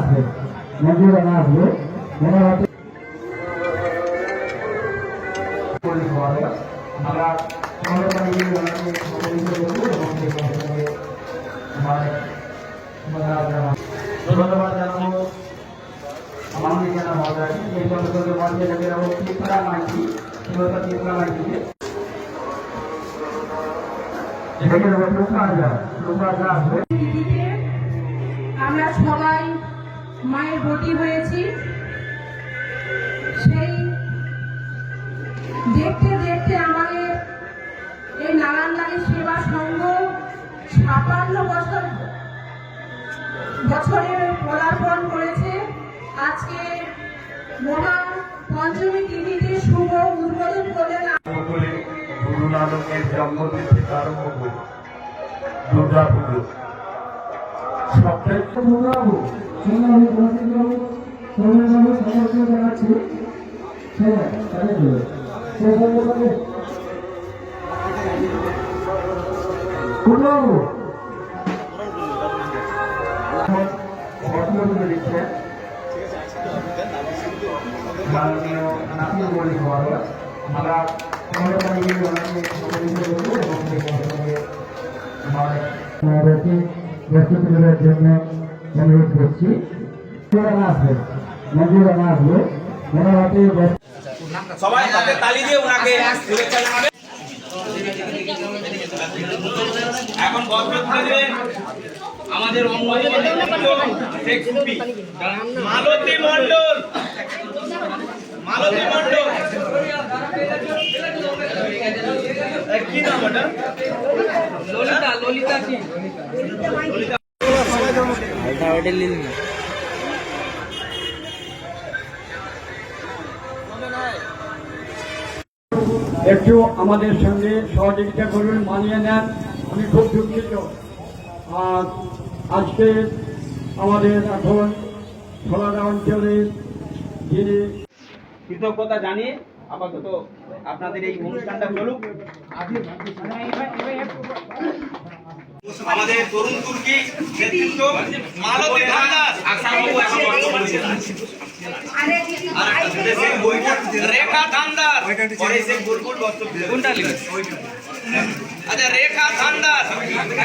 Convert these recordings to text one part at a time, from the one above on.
আসবে। মন্দির রানা আসবে। ওনার হাতে আমরা আমাদের ধন্যবাদ জানাব আসবে দিদিতে আমরা সবাই মায়ের বটি হয়েছি। সেই দেখতে দেখতে আমাদের এই নারায়ণদারি সেবা সংঘ ছাপান্ন বছর বছরে পদার্পণ করেছে। আজকে মহা পঞ্চমী তিথিতে শুভ উদ্বোধন করলেন গুরু নানকের জন্মদিন আরম্ভ করে দুর্গা পুজো বাবু সৌমেন বাবু সমর্থন জানাচ্ছি সবাই তাদের আমরা করার জন্য অনুরোধ করছি। মন্দির আসবে। মন্দির আসবে। ওনার হাতে সবাই হাতে তালি দিয়ে ওনাকে শুভেচ্ছা জানাবে। এখন বস্ত্র তুলে দেবেন আমাদের অঙ্গনে শেখ সুফি মালতী মণ্ডল। মালতী মণ্ডল। কি নাম ওটা? ললিতা ললিতা কি? একটু আমাদের সঙ্গে সহযোগিতা করুন মানিয়ে নেন। আমি খুব দুঃখিত। আর আজকে আমাদের এখন সোলাদা অঞ্চলের যিনি কৃতজ্ঞতা জানিয়ে আপাতত আপনাদের এই অনুষ্ঠানটা চলুক। আমাদের তরুণ তুর্কি নেতৃত্ব মালতী ধান্দাস আশাবাবু এখন বর্তমানে আছেন। রেখা ধান্দাস পরে সে বুলবুল বস্ত্র কোনটা লিখে আচ্ছা রেখা ধান্দাস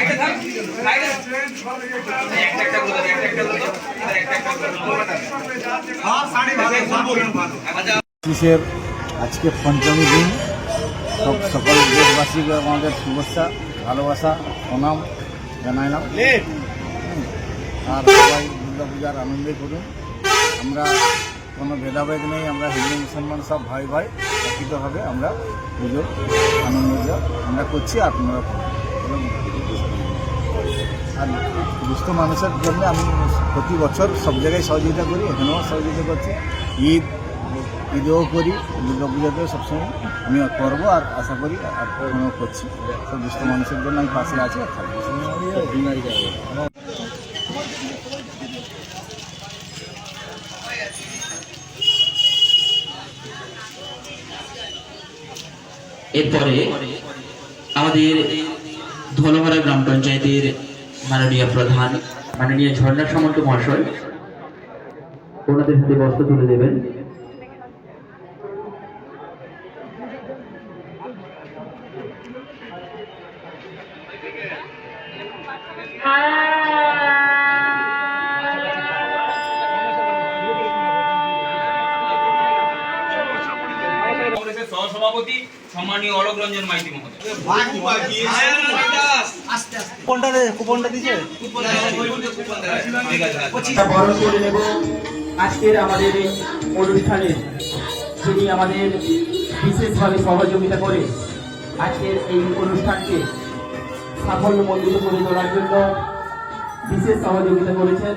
একটা একটা করে দাও, একটা একটা করে দাও, একটা একটা করে দাও। হ্যাঁ শাড়ি ভালো বুলবুল আচ্ছা পঁচিশের আজকে পঞ্চমী দিন। সব সকল দেশবাসীকে আমাদের শুভেচ্ছা ভালোবাসা প্রণাম। জানাইলাম। আর সবাই দুর্গা পূজার আনন্দে করুন। আমরা কোনো ভেদাভেদ নেই আমরা হিন্দু মুসলমান সব ভাই ভাই একইভাবে আমরা পুজোর আনন্দ আমরা করছি আপনারা আর দুস্থ মানুষের জন্য আমি প্রতি বছর সব জায়গায় সহযোগিতা করি এখানেও সহযোগিতা করছি। ঈদ ঈদেও করি দুর্গা পুজোতেও সবসময় আমি করব আর আশা করি আর এখনও করছি। সব দুস্থ মানুষের জন্য আমি পাশে আছি আর এরপরে আমাদের ধলহরা গ্রাম পঞ্চায়েতের মাননীয় প্রধান, মাননীয় ঝর্ণা সামন্ত মহাশয়, ওনাদের হাতে বস্ত্র তুলে দেবেন। সহসভাপতি সম্মানীয় অলোক রঞ্জন মাইতি মহোদয়। ছায়ারানী দাস। কুপন দেয়। ঠিক আছে, আচ্ছা। বড় করে নেব। আজকের আমাদের এই অনুষ্ঠানে যিনি আমাদের বিশেষভাবে সহযোগিতা করে আজকের এই অনুষ্ঠানকে সাফল্যমণ্ডিত করে তোলার জন্য বিশেষ সহযোগিতা করেছেন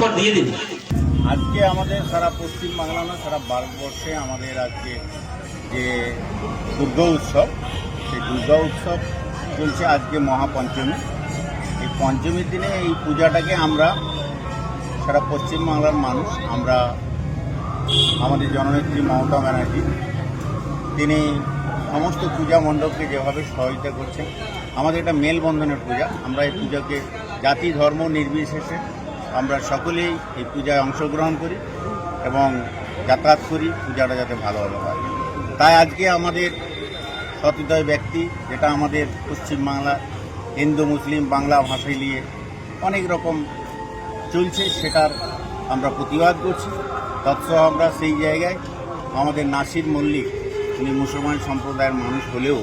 আছে দিয়ে দিন। আজকে আমাদের সারা পশ্চিম বাংলা না সারা ভারতবর্ষে আমাদের আজকে যে দুর্গা উৎসব, সেই দুর্গা উৎসব চলছে আজকে মহাপঞ্চমী। এই পঞ্চমীর দিনে এই পূজাটাকে আমরা, সারা পশ্চিম বাংলার মানুষ, আমরা আমাদের জননেত্রী মমতা ব্যানার্জি, তিনি সমস্ত পূজা মণ্ডপকে যেভাবে সহযোগিতা করছেন, আমাদের এটা মেলবন্ধনের পূজা, আমরা এই পূজাকে জাতি, ধর্ম নির্বিশেষে আমরা সকলেই এই পূজায় অংশগ্রহণ করি এবং যাতায়াত করি, পূজাটা যাতে ভালোভাবে হয়। তাই আজকে আমাদের সতীদয় ব্যক্তি, যেটা আমাদের পশ্চিমবাংলা হিন্দু, মুসলিম, বাংলা ভাষায় নিয়ে অনেক রকম চলছে, সেটার আমরা প্রতিবাদ করছি। তৎসহ আমরা সেই জায়গায় আমাদের নাসির মল্লিক, উনি মুসলমান সম্প্রদায়ের মানুষ হলেও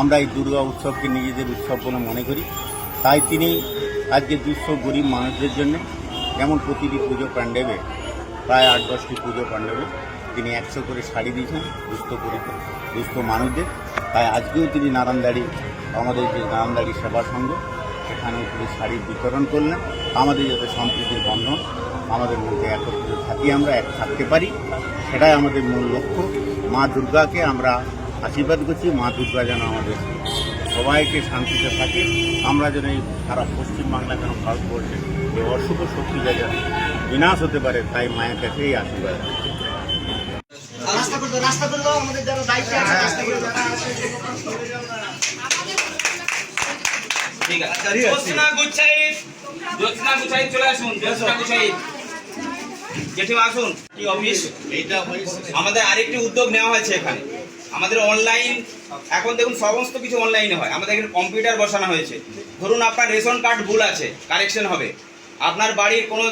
আমরা এই দুর্গা উৎসবকে নিজেদের উৎসব বলে মনে করি। তাই তিনি আজকে দুশো গরিব মানুষদের জন্য যেমন প্রতিটি পুজো প্যান্ডেলে প্রায় আট দশটি পুজো প্যান্ডেলে তিনি একশো করে শাড়ি দিয়েছেন, দুস্থ গরিব দুস্থ মানুষদের। তাই আজকেও তিনি নারায়ণদাড়ি, আমাদের যে নারায়ণদাড়ি সেবা সংঘ, সেখানেও তিনি শাড়ি বিতরণ করলেন। আমাদের যাতে সম্প্রীতির বন্ধন, আমাদের মধ্যে একত্রিত থাকি আমরা, এক থাকতে পারি, সেটাই আমাদের মূল লক্ষ্য। মা দুর্গাকে আমরা আশীর্বাদ করছি, মা দুর্গা যেন আমাদের সবাইকে শান্তিতে থাকে। আমরা যেন এই সারা পশ্চিমবাংলা যেন ভারতবর্ষে এই অশুভ শক্তি যেন বিনাশ হতে পারে তাই মায়ের কাছে এই আশীর্বাদ। ঠিক আছে জ্যোৎস্না গুচ্ছাইত জ্যোৎস্না গুচ্ছাইত চলে আসুন জ্যোৎস্না গুচ্ছাইত জেঠিমা আসুন। কি অফিস? এইটা আমাদের আরেকটি উদ্যোগ নেওয়া হয়েছে এখানে। আমাদের অনলাইন এখন দেখুন সমস্ত কিছু অনলাইনে হয়। আমাদের এখানে কম্পিউটার বসানো হয়েছে। ধরুন আপনার রেশন কার্ড ভুল আছে কারেকশন হবে। আপনার বাড়ির কোনো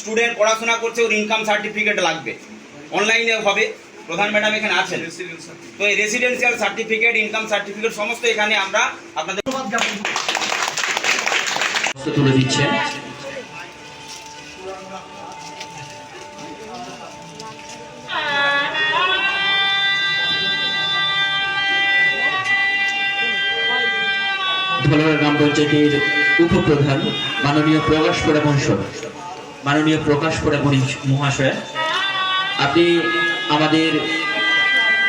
স্টুডেন্ট পড়াশোনা করছে ওর ইনকাম সার্টিফিকেট লাগবে। অনলাইনে হবে। প্রধান ম্যাডাম এখানে আছেন। তো এই রেসিডেন্সিয়াল সার্টিফিকেট ইনকাম সার্টিফিকেট সমস্ত এখানে আমরা আপনাদের তুলে দিচ্ছেন। ধলোয়া গ্রাম পঞ্চায়েতের উপপ্রধান মাননীয় প্রকাশ পরামর্শ। মাননীয় প্রকাশ পরামর্শ মহাশয়, আপনি আমাদের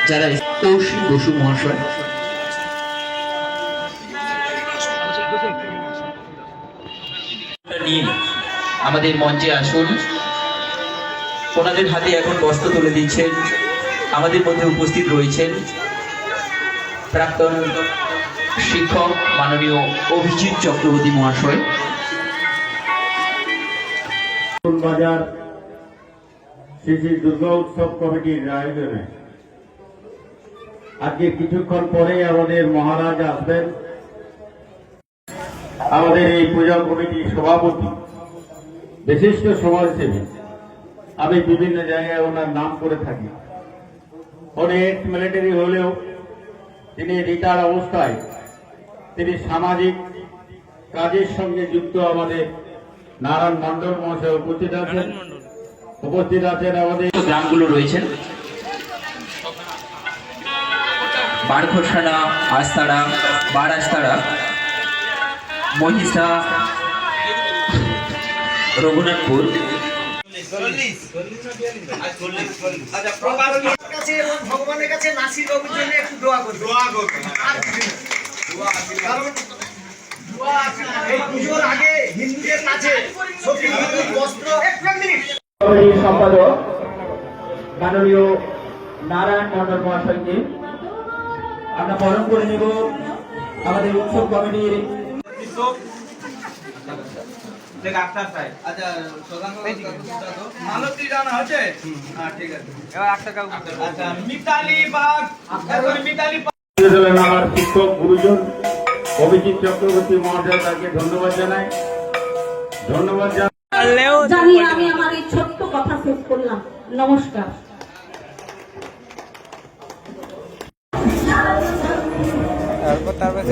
যারা কৌশিক বসু মহাশয় আমাদের মঞ্চে আসুন। ওনাদের হাতে এখন বস্ত্র তুলে দিচ্ছেন, আমাদের মধ্যে উপস্থিত রয়েছেন প্রাক্তন শিক্ষক মাননীয় অভিজিৎ চক্রবর্তী মহাশয়। বাজার শ্রী দুর্গা উৎসব কমিটির আয়োজনে আজকে কিছুক্ষণ পরেই আমাদের মহারাজ আসবেন। আমাদের এই পূজা কমিটির সভাপতি, বিশিষ্ট সমাজসেবী। আমি বিভিন্ন জায়গায় ওনার নাম করে থাকি। অনেক মিলিটারি হলেও তিনি রিটায়ার অবস্থায় তিনি সামাজিক কাজের সঙ্গে যুক্ত আমাদের নারায়ণ মন্ডল মহাশয় উপস্থিত আছেন। উপস্থিত আছেন আমাদের গ্রামগুলো রয়েছেন বারখোসানা আস্তাড়া বারাস্তাড়া মহিষা রঘুনাথপুর। আচ্ছা প্রকাশ কাছে এবং ভগবানের কাছে নাসির বাবুর জন্য একটু দোয়া করবে দোয়া করবে কারণ এই পুজোর আগে হিন্দুদের কাছে সত্যি হিন্দুর বস্ত্র এক মিনিট কমিটির সম্পাদক মাননীয় নারায়ণ মন্ডল মহাশয়কে আমরা বরণ করে নেব। আমাদের উৎসব কমিটির আচ্ছা আচ্ছা মিতালি বাগ। এখন মিতালি বাগ। দিলেন আমার শিক্ষক গুরুজন। অভিজিৎ চক্রবর্তী মহাশয় তাকে ধন্যবাদ জানাই। ধন্যবাদ জানাই। জানি আমি আমার এই ছোট্ট কথা শেষ করলাম। নমস্কার। তারপর তারপর